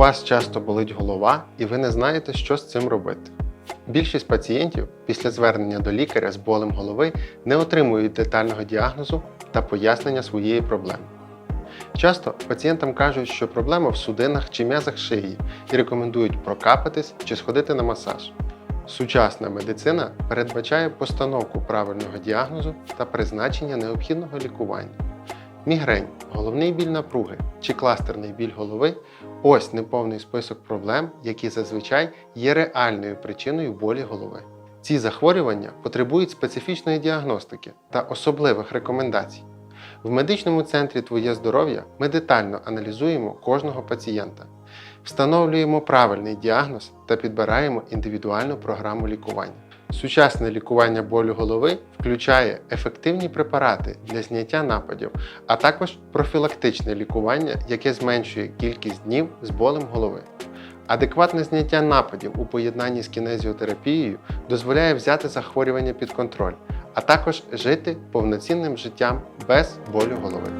вас часто болить голова і ви не знаєте, що з цим робити. Більшість пацієнтів після звернення до лікаря з болем голови не отримують детального діагнозу та пояснення своєї проблеми. Часто пацієнтам кажуть, що проблема в судинах чи м'язах шиї і рекомендують прокапатись чи сходити на масаж. Сучасна медицина передбачає постановку правильного діагнозу та призначення необхідного лікування. Мігрень, головний біль напруги чи кластерний біль голови ось неповний список проблем, які зазвичай є реальною причиною болі голови. Ці захворювання потребують специфічної діагностики та особливих рекомендацій. В медичному центрі Твоє здоров'я ми детально аналізуємо кожного пацієнта, встановлюємо правильний діагноз та підбираємо індивідуальну програму лікування. Сучасне лікування болю голови включає ефективні препарати для зняття нападів, а також профілактичне лікування, яке зменшує кількість днів з болем голови. Адекватне зняття нападів у поєднанні з кінезіотерапією дозволяє взяти захворювання під контроль, а також жити повноцінним життям без болю голови.